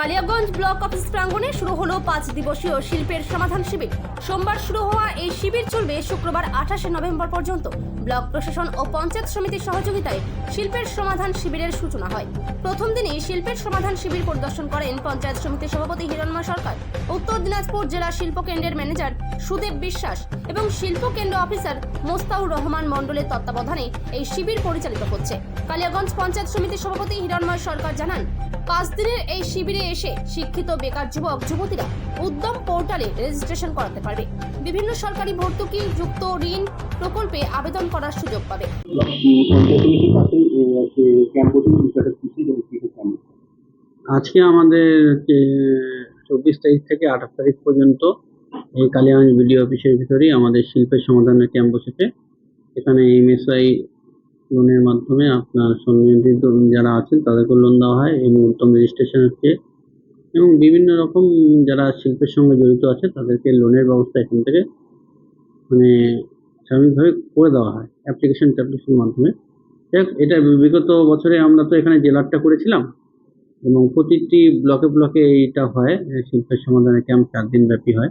Kaliaganj block office প্রাঙ্গণে শুরু হলো পাঁচ দিবসীয় শিল্পের সমাধান শিবির। সোমবার শুরু হওয়া এই শিবির চলবে শুক্রবার আঠাশে নভেম্বর পর্যন্ত। ব্লক প্রশাসন ও পঞ্চায়েত সমিতির সহযোগিতায় শিল্পের সমাধান শিবিরের সূচনা হয়। প্রথম দিনে শিল্পের সমাধান শিবির পরিদর্শন করেন পঞ্চায়েত সমিতির সভাপতি হিরণময় সরকার। উত্তর দিনাজপুর জেলা শিল্প কেন্দ্রের ম্যানেজার সুদেব বিশ্বাস এবং শিল্প কেন্দ্র অফিসার মোস্তাউর রহমান মণ্ডলের তত্ত্বাবধানে এই শিবির পরিচালিত হচ্ছে। কালিয়াগঞ্জ পঞ্চায়েত সমিতির সভাপতি হিরণময় সরকার জানান, পাঁচ দিনের এই শিবিরে এসে শিক্ষিত বেকার যুবক, যুবতীরা উদ্যম পোর্টালে রেজিস্ট্রেশন করাতে পারবে। বিভিন্ন সরকারি ভর্তুকি, যুক্ত ঋণ প্রকল্পে আবেদন করার সুযোগ পাবে। আজকে আমাদের চব্বিশ তারিখ থেকে আঠাশ তারিখ পর্যন্ত এই কালিয়াগঞ্জ বিডিও অফিসের ভিতরেই আমাদের শিল্পের সমাধানের ক্যাম্প বসেছে এখানে এমএসআই লোনের মাধ্যমে আপনার সম্মিলিত যারা আছেন তাদেরকে লোন দেওয়া হয়। এবং উত্তম রেজিস্ট্রেশন হচ্ছে এবং বিভিন্ন রকম যারা শিল্পের সঙ্গে জড়িত আছে তাদেরকে লোনের ব্যবস্থা এখান থেকে মানে স্বাভাবিকভাবে করে দেওয়া হয় অ্যাপ্লিকেশন ট্যাপ্লিকেশনের মাধ্যমে। যাই হোক, এটা বিগত বছরে আমরা তো এখানে জেলারটা করেছিলাম এবং প্রতিটি ব্লকে ব্লকে এইটা হয় শিল্পের সমাধানের ক্যাম্প চার দিন ব্যাপী হয়।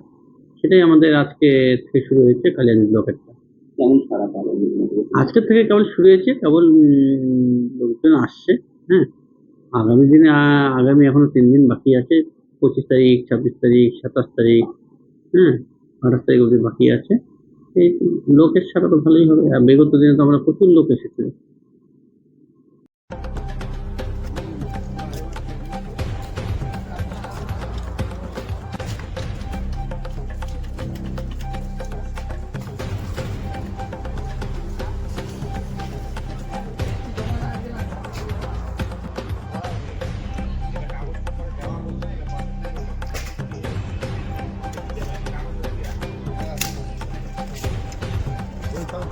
সেটাই আমাদের আজকে থেকে শুরু হয়েছে কালিয়ানি ব্লকেরটা কেমন সারা আজকের থেকে কেবল শুরু হয়েছে কেবল লোকজন আসছে হ্যাঁ। আগামী দিনে আগামী এখনও তিন দিন বাকি আছে। পঁচিশ তারিখ, ছাব্বিশ তারিখ, সাতাশ তারিখ হ্যাঁ আঠাশ তারিখ অবধি বাকি আছে। এই লোকের সাথে তো ভালোই হবে। আর বিগত দিনে তো আমরা প্রচুর লোক এসেছিল।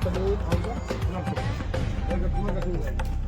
Tâm lý thay đổi, an.